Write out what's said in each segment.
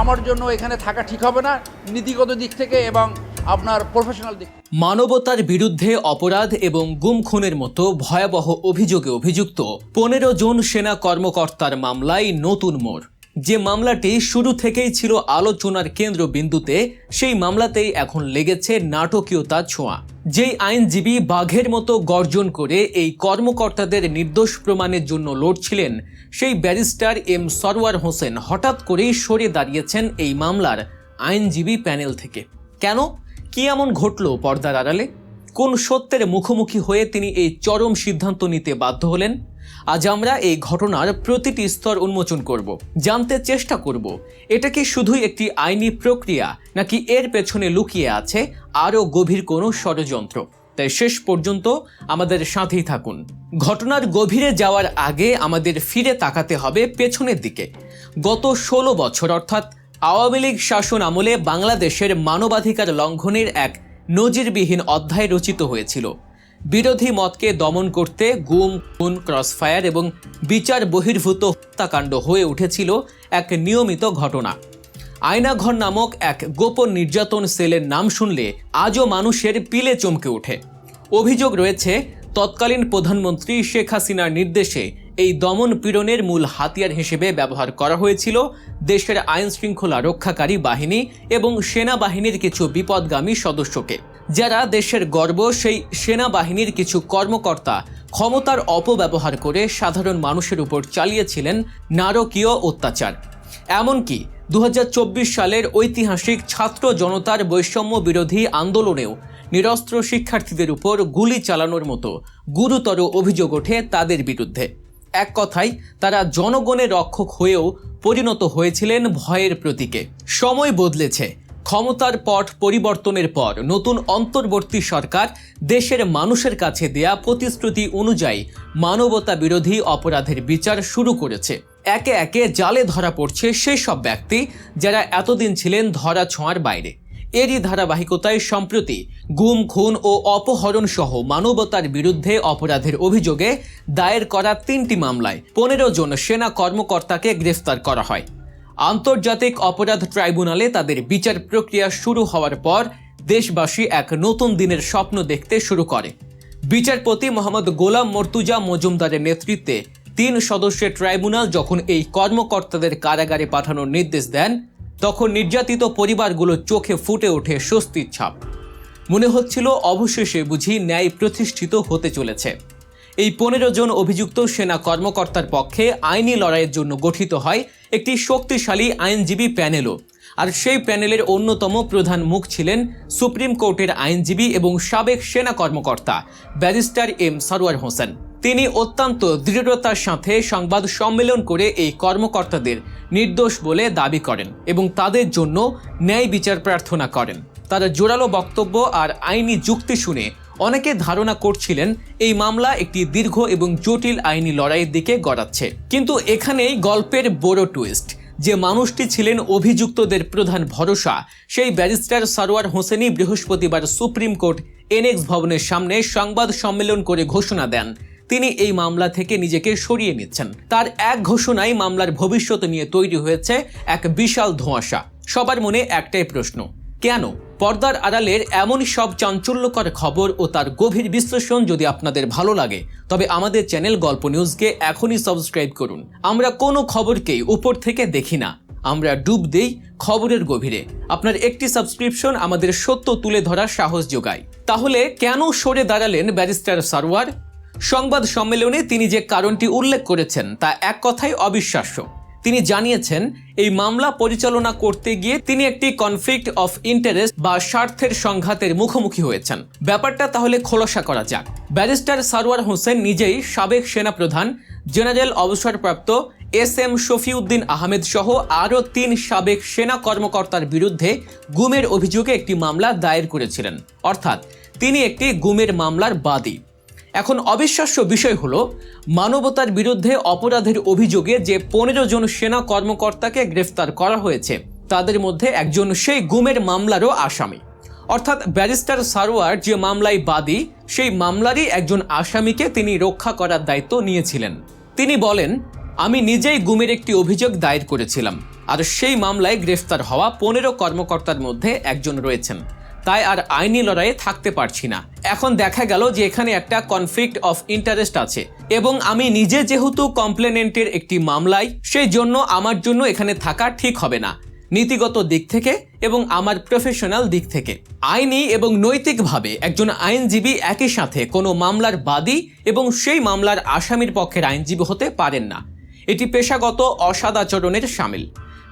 আমার জন্য এখানে থাকা ঠিক হবে না, নীতিগত দিক থেকে এবং আপনার প্রফেশনাল দিক মানবতার বিরুদ্ধে অপরাধ এবং গুম খুনের মতো ভয়াবহ অভিযোগে অভিযুক্ত পনেরো জন সেনা কর্মকর্তার মামলায় নতুন মোড়। যে মামলাটি শুরু থেকেই ছিল আলোচনার কেন্দ্রবিন্দুতে, সেই মামলাতেই এখন লেগেছে নাটকীয়তা ছোঁয়া। যেই আইনজীবী বাঘের মতো গর্জন করে এই কর্মকর্তাদের নির্দোষ প্রমাণের জন্য লড়ছিলেন, সেই ব্যারিস্টার এম সরওয়ার হোসেন হঠাৎ করেই সরে দাঁড়িয়েছেন এই মামলার আইনজীবী প্যানেল থেকে। কেন? কি এমন ঘটল পর্দার আড়ালে? কোন সত্যের মুখোমুখি হয়ে তিনি এই চরম সিদ্ধান্ত নিতে বাধ্য হলেন? আজ আমরা এই ঘটনার প্রতিটি স্তর উন্মোচন করব, জানতে চেষ্টা করব, এটা কি শুধুই একটি আইনি প্রক্রিয়া, নাকি এর পেছনে লুকিয়ে আছে আরও গভীর কোনো ষড়যন্ত্র? তাই শেষ পর্যন্ত আমাদের সাথেই থাকুন। ঘটনার গভীরে যাওয়ার আগে আমাদের ফিরে তাকাতে হবে পেছনের দিকে। গত ষোলো বছর, অর্থাৎ আওয়ামী লীগ শাসন আমলে বাংলাদেশের মানবাধিকার লঙ্ঘনের এক নজিরবিহীন অধ্যায় রচিত হয়েছিল। বিরোধী মতকে দমন করতে গুম, খুন, ক্রসফায়ার এবং বিচার বহির্ভূত হত্যাকাণ্ড হয়ে উঠেছিল এক নিয়মিত ঘটনা। আয়নাঘর নামক এক গোপন নির্যাতন সেলের নাম শুনলে আজও মানুষের পিলে চমকে ওঠে। অভিযোগ রয়েছে, তৎকালীন প্রধানমন্ত্রী শেখ হাসিনার নির্দেশে এই দমন পীড়নের মূল হাতিয়ার হিসেবে ব্যবহার করা হয়েছিল দেশের আইন শৃঙ্খলা রক্ষাকারী বাহিনী এবং সেনাবাহিনীর কিছু বিপদগামী সদস্যকে। যারা দেশের গর্ব, সেই সেনাবাহিনীর কিছু কর্মকর্তা ক্ষমতার অপব্যবহার করে সাধারণ মানুষের উপর চালিয়েছিলেন নারকীয় অত্যাচার। এমনকি দু হাজার চব্বিশ সালের ঐতিহাসিক ছাত্র জনতার বৈষম্য বিরোধী আন্দোলনেও নিরস্ত্র শিক্ষার্থীদের উপর গুলি চালানোর মতো গুরুতর অভিযোগ ওঠে তাদের বিরুদ্ধে। এক কথায়, তারা জনগণের রক্ষক হয়েও পরিণত হয়েছিলেন ভয়ের প্রতীকে। সময় বদলেছে। ক্ষমতার পট পরিবর্তনের পর নতুন অন্তর্বর্তী সরকার দেশের মানুষের কাছে দেয়া প্রতিশ্রুতি অনুযায়ী মানবতা বিরোধী অপরাধের বিচার শুরু করেছে। একে একে জালে ধরা পড়ছে সেই সব ব্যক্তি যারা এতদিন ছিলেন ধরা ছোঁয়ার বাইরে। এরই ধারাবাহিকতায় সম্প্রতি গুম, খুন ও অপহরণ সহ মানবতার বিরুদ্ধে অপরাধের অভিযোগে দায়ের করা তিনটি মামলায় পনেরো জন সেনা কর্মকর্তাকে গ্রেফতার করা হয়। আন্তর্জাতিক অপরাধ ট্রাইব্যুনালে তাদের বিচার প্রক্রিয়া শুরু হওয়ার পর দেশবাসী এক নতুন দিনের স্বপ্ন দেখতে শুরু করে। বিচারপতি মোহাম্মদ গোলাম মর্তুজা মজুমদারের নেতৃত্বে তিন সদস্যের ট্রাইব্যুনাল যখন এই কর্মকর্তাদের কারাগারে পাঠানোর নির্দেশ দেন তখন নির্যাতিত পরিবারগুলো চোখে ফুটে ওঠে স্বস্তির ছাপ। মনে হচ্ছিল অবশেষে বুঝি ন্যায় প্রতিষ্ঠিত হতে চলেছে। এই পনেরো জন অভিযুক্ত সেনা কর্মকর্তার পক্ষে আইনি লড়াইয়ের জন্য গঠিত হয় একটি শক্তিশালী আইনজীবী প্যানেলও। আর সেই প্যানেলের অন্যতম প্রধান মুখ ছিলেন সুপ্রিম কোর্টের আইনজীবী এবং সাবেক সেনা কর্মকর্তা ব্যারিস্টার এম সরওয়ার হোসেন। তিনি অত্যন্ত দৃঢ়তার সাথে সংবাদ সম্মেলন করে এই কর্মকর্তাদের নির্দোষ বলে দাবি করেন এবং তাদের জন্য ন্যায় বিচার প্রার্থনা করেন। তারা জোরালো বক্তব্য আর আইনি যুক্তি শুনে অনেকে ধারণা করছিলেন এই মামলা একটি দীর্ঘ এবং জটিল আইনি লড়াইয়ের দিকে গড়াচ্ছে। কিন্তু এখানেই গল্পের বড় টুইস্ট যে মানুষটি ছিলেন অভিযুক্তদের প্রধান ভরসা, সেই ব্যারিস্টার সারোয়ার হোসেনই বৃহস্পতিবার সুপ্রিম কোর্ট এনএক্স ভবনের সামনে সংবাদ সম্মেলন করে ঘোষণা দেন। তিনি এই মামলা থেকে নিজেকে সরিয়ে নিচ্ছেন। তার এক ঘোষণায় মামলার ভবিষ্যৎ নিয়ে তৈরি হয়েছে এক বিশাল ধোঁয়াশা। সবার মনে একটাই প্রশ্ন, কেন? পর্দার আড়ালের এমন সব চাঞ্চল্যকর খবর ও তার গভীর বিশ্লেষণ যদি আপনাদের ভালো লাগে, তবে আমাদের চ্যানেল গল্প নিউজকে এখনই সাবস্ক্রাইব করুন। আমরা কোনো খবরকেই উপর থেকে দেখি না। আমরা ডুব দেই খবরের গভীরে। আপনার একটি সাবস্ক্রিপশন আমাদের সত্য তুলে ধরার সাহস যোগায়। তাহলে কেন সরে দাঁড়ালেন ব্যারিস্টার সারওয়ার সংবাদ সম্মেলনে তিনি যে কারণটি উল্লেখ করেছেন, তা এক কথায় অবিশ্বাস্য। তিনি জানিয়েছেন, এই মামলা পরিচালনা করতে গিয়ে তিনি একটি কনফ্লিক্ট অফ ইন্টারেস্ট বা স্বার্থের সংঘাতের মুখোমুখি হয়েছেন। ব্যাপারটা তাহলে খোলসা করা যাক। ব্যারিস্টার সারওয়ার হোসেন নিজেই সাবেক সেনাপ্রধান, জেনারেল অবসরপ্রাপ্ত এস এম শফিউদ্দিন আহমেদ সহ আরও তিন সাবেক সেনা কর্মকর্তার বিরুদ্ধে গুমের অভিযোগে একটি মামলা দায়ের করেছিলেন। অর্থাৎ তিনি একটি গুমের মামলার বাদী। এখন অবিশ্বাস্য বিষয় হলো, মানবতার বিরুদ্ধে অপরাধের অভিযোগে যে পনেরো জন সেনা কর্মকর্তাকে গ্রেফতার করা হয়েছে, তাদের মধ্যে একজন সেই গুমের মামলারও আসামি। অর্থাৎ ব্যারিস্টার সারোয়ার যে মামলায় বাদী, সেই মামলারই একজন আসামিকে তিনি রক্ষা করার দায়িত্ব নিয়েছিলেন। তিনি বলেন, আমি নিজেই গুমের একটি অভিযোগ দায়ের করেছিলাম, আর সেই মামলায় গ্রেফতার হওয়া পনেরো কর্মকর্তার মধ্যে একজন রয়েছেন। তাই আর আইনি লড়াইয়ে থাকতে পারছি না। এখন দেখা গেল যে এখানে একটা কনফ্লিক্ট অফ ইন্টারেস্ট আছে। এবং আমি নিজে যেহেতু কমপ্লেনেন্টের একটি মামলায় সেই জন্য আমার জন্য এখানে থাকা ঠিক হবে না। নীতিগত দিক থেকে এবং আমার প্রফেশনাল দিক থেকে। আইনি এবং নৈতিকভাবে একজন আইনজীবী একই সাথে কোনো মামলার বাদী এবং সেই মামলার আসামির পক্ষের আইনজীবী হতে পারেন না। এটি পেশাগত অসদাচরণের সামিল।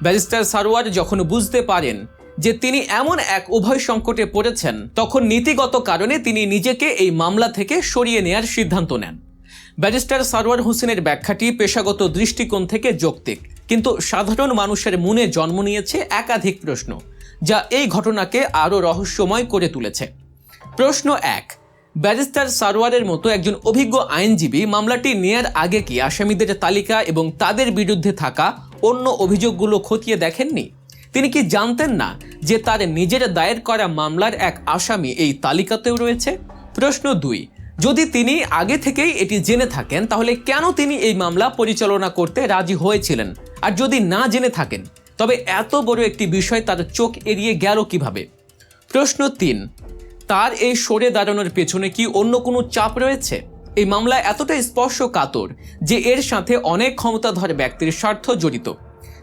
ব্যারিস্টার সারোয়ার যখন বুঝতে পারেন যে তিনি এমন এক উভয় সংকটে পড়েছেন, তখন নীতিগত কারণে তিনি নিজেকে এই মামলা থেকে সরিয়ে নেয়ার সিদ্ধান্ত নেন। ব্যারিস্টার সারোয়ার হোসেনের ব্যাখ্যাটি পেশাগত দৃষ্টিকোণ থেকে যৌক্তিক, কিন্তু সাধারণ মানুষের মনে জন্ম নিয়েছে একাধিক প্রশ্ন, যা এই ঘটনাকে আরও রহস্যময় করে তুলেছে। প্রশ্ন এক, ব্যারিস্টার সারোয়ারের মতো একজন অভিজ্ঞ আইনজীবী মামলাটি নেয়ার আগে কি আসামিদের তালিকা এবং তাদের বিরুদ্ধে থাকা অন্য অভিযোগগুলো খতিয়ে দেখেননি? তিনি কি জানতেন না যে তার নিজের দায়ের করা মামলার এক আসামি এই তালিকাতেও রয়েছে? প্রশ্ন দুই, যদি তিনি আগে থেকেই এটি জেনে থাকেন, তাহলে কেন তিনি এই মামলা পরিচালনা করতে রাজি হয়েছিলেন? আর যদি না জেনে থাকেন, তবে এত বড় একটি বিষয় তার চোখ এড়িয়ে গেল কীভাবে? প্রশ্ন তিন, তার এই সরে দাঁড়ানোর পেছনে কি অন্য কোনো চাপ রয়েছে? এই মামলা এতটা স্পর্শকাতর যে এর সাথে অনেক ক্ষমতাধর ব্যক্তির স্বার্থ জড়িত।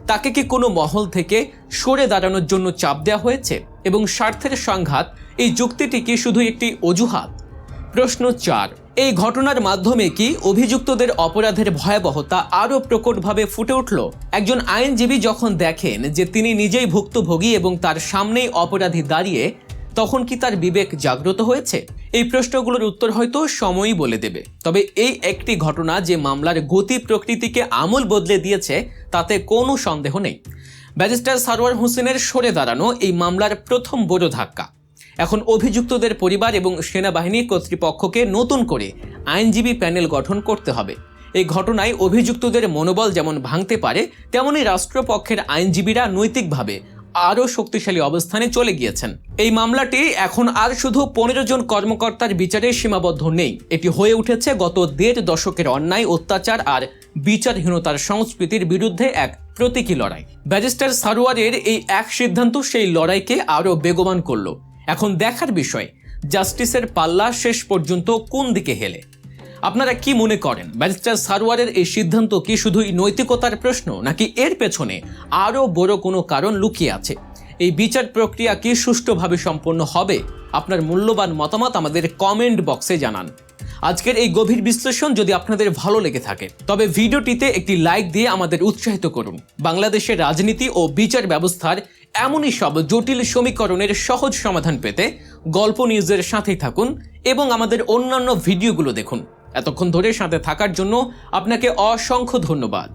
তাকে কি কোনো মহল থেকে সরে দাঁড়ানোর জন্য চাপ দেওয়া হয়েছে? এবং স্বার্থের সংঘাত, এই যুক্তিটি কি শুধু একটি অজুহাত? প্রশ্ন চার, এই ঘটনার মাধ্যমে কি অভিযুক্তদের অপরাধের ভয়াবহতা আরও প্রকটভাবে ফুটে উঠল? একজন আইনজীবী যখন দেখেন যে তিনি নিজেই ভুক্তভোগী এবং তার সামনেই অপরাধী দাঁড়িয়ে, তখন কি তার বিবেক জাগ্রত হয়েছে? এই প্রশ্নগুলোর উত্তর হয়তো সময়ই বলে দেবে। তবে এই একটি ঘটনা যে মামলার গতি প্রকৃতিকে আমূল বদলে দিয়েছে, তাতে কোনো সন্দেহ নেই। ব্যারিস্টার সারোয়ার হোসেনের সরে দাঁড়ানো এই মামলার প্রথম বড় ধাক্কা। এখন অভিযুক্তদের পরিবার এবং সেনাবাহিনী কর্তৃপক্ষকে নতুন করে আইনজীবী প্যানেল গঠন করতে হবে। এই ঘটনায় অভিযুক্তদের মনোবল যেমন ভাঙতে পারে তেমনই রাষ্ট্রপক্ষের আইনজীবীরা নৈতিকভাবে আরও শক্তিশালী অবস্থানে চলে গিয়েছেন। এই মামলাটি এখন আর শুধু পনেরো জন কর্মকর্তার বিচারে সীমাবদ্ধ নেই। এটি হয়ে উঠেছে গত দেড় দশকের অন্যায়, অত্যাচার আর বিচারহীনতার সংস্কৃতির বিরুদ্ধে এক প্রতীকী লড়াই। ব্যারিস্টার সারোয়ারের এই এক সিদ্ধান্ত সেই লড়াইকে আরও বেগবান করল। এখন দেখার বিষয়, জাস্টিসের পাল্লা শেষ পর্যন্ত কোন দিকে হেলে? আপনারা কি মনে করেন? ব্যারিস্টার সারোয়ারের এই সিদ্ধান্ত কি শুধুই নৈতিকতার প্রশ্ন, নাকি এর পেছনে আরও বড় কোনো কারণ লুকিয়ে আছে? এই বিচার প্রক্রিয়া কি সুষ্ঠুভাবে সম্পন্ন হবে? আপনার মূল্যবান মতামত আমাদের কমেন্ট বক্সে জানান। আজকের এই গভীর বিশ্লেষণ যদি আপনাদের ভালো লেগে থাকে, তবে ভিডিওটিতে একটি লাইক দিয়ে আমাদের উৎসাহিত করুন। বাংলাদেশের রাজনীতি ও বিচার ব্যবস্থার এমনই সব জটিল সমীকরণের সহজ সমাধান পেতে গল্প নিউজের সাথেই থাকুন এবং আমাদের অন্যান্য ভিডিওগুলো দেখুন। এতক্ষণ ধরে সাথে থাকার জন্য আপনাকে অসংখ্য ধন্যবাদ।